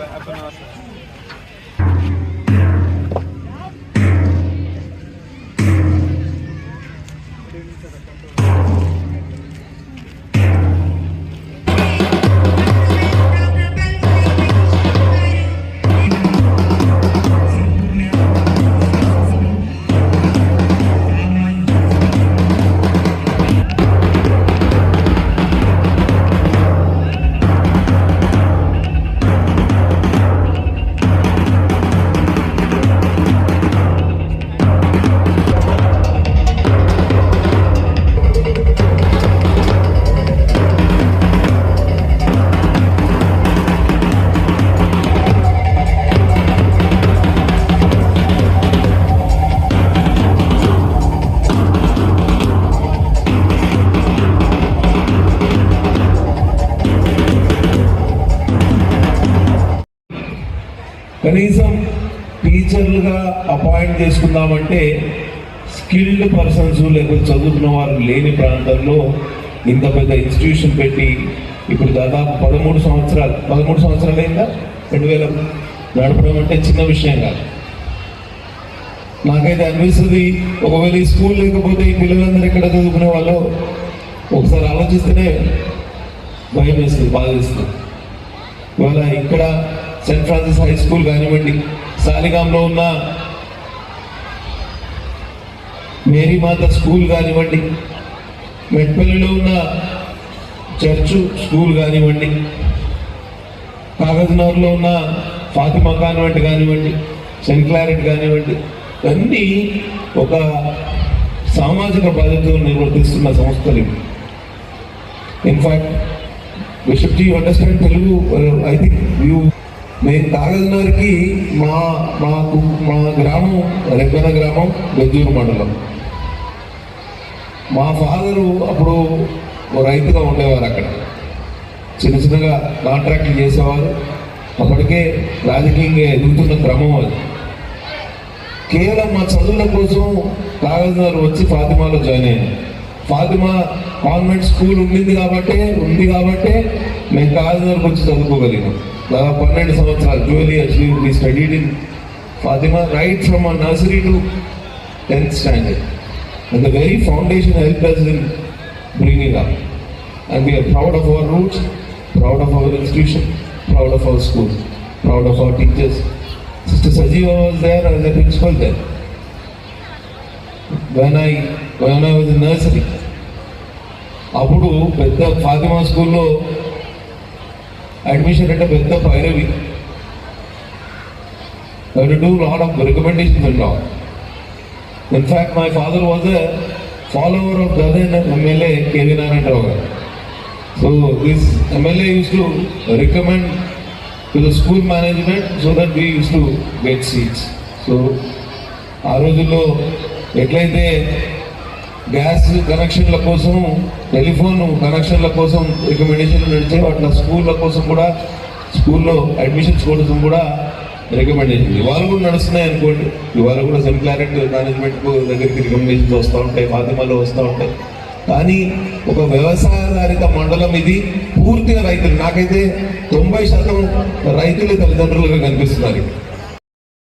अपना కనీసం టీచర్లుగా అపాయింట్ చేసుకుందామంటే స్కిల్డ్ పర్సన్స్ లేకపోతే చదువుకున్న వారు లేని ప్రాంతంలో ఇంత పెద్ద ఇన్స్టిట్యూషన్ పెట్టి ఇప్పుడు దాదాపు పదమూడు సంవత్సరాలు పదమూడు సంవత్సరాలు అయిందా? రెండు వేల నడపడం అంటే చిన్న విషయం కాదు. నాకైతే అనిపిస్తుంది ఒకవేళ ఈ స్కూల్ లేకపోతే ఈ పిల్లలందరూ ఎక్కడ చదువుకునే వాళ్ళు ఒకసారి ఆలోచిస్తేనే భయం వేస్తుంది బాధ వేస్తుంది. ఇవాళ ఇక్కడ సెయింట్ ఫ్రాన్సిస్ హై స్కూల్ కానివ్వండి సాలిగాంలో ఉన్న మేరీమాత స్కూల్ కానివ్వండి మెట్పల్లిలో ఉన్న చర్చు స్కూల్ కానివ్వండి కాగజ్నగర్లో ఉన్న ఫాతిమా కాన్వెంట్ కానివ్వండి సెంట్ క్లారెట్ కానివ్వండి ఇవన్నీ ఒక సామాజిక బాధ్యతలు నిర్వర్తిస్తున్న సంస్థలు. ఇవి in fact bishop ji understand Telugu I think you మేము కాగజ్నగర్కి మా మాకు మా గ్రామం రెగ్గన గ్రామం గజ్జూరు మండలం. మా ఫాదరు అప్పుడు రైతుగా ఉండేవారు అక్కడ. చిన్న చిన్నగా కాంట్రాక్ట్లు చేసేవారు. అప్పటికే రాజకీయంగా ఎదుగుతున్న క్రమం అది. కేవలం మా చదువుల కోసం కాగజారు వచ్చి ఫాతిమాలో జాయిన్ అయ్యాను ఫాతిమా కాన్వెంట్ స్కూల్ ఉండింది కాబట్టి ఉంది కాబట్టి మేము కాగజారుకు వచ్చి చదువుకోగలిగాం. దాదాపు పన్నెండు సంవత్సరాలు twelve years we studied in Fatima right from nursery to tenth standard And the very foundation helped us in bringing up. And we are proud of our roots, proud of our institution, proud of our schools, proud of our teachers. Sister Sajiva was there as a principal there. When I, when I was in nursery, అప్పుడు పెద్ద ఫాతిమా స్కూల్లో admission అంటే పెద్ద పైరవి do lot of recommendations and all In fact, my father was a follower of Gadan MLA K.V. Narayana garu. So this MLA used to recommend to the school management so that we used to get seats. So ఆ రోజుల్లో ఎట్లయితే gas కనెక్షన్ల కోసం telephone కనెక్షన్ల కోసం రికమెండేషన్లు నడిచే అట్లా స్కూళ్ళ కోసం కూడా స్కూల్లో అడ్మిషన్స్ కోసం కూడా రికమెండేషన్ ఇవాళ కూడా నడుస్తున్నాయి అనుకోండి. ఇవాళ కూడా సెంట్ క్లారెట్ మేనేజ్మెంట్ దగ్గరికి రికమెండేషన్స్ వస్తూ ఉంటాయి మాధ్యమాలు వస్తూ ఉంటాయి. కానీ ఒక వ్యవసాయాధారిత మండలం ఇది పూర్తిగా రైతులు. నాకైతే తొంభై శాతం రైతులే తల్లిదండ్రులుగా కనిపిస్తున్నారు. ఇక్కడ.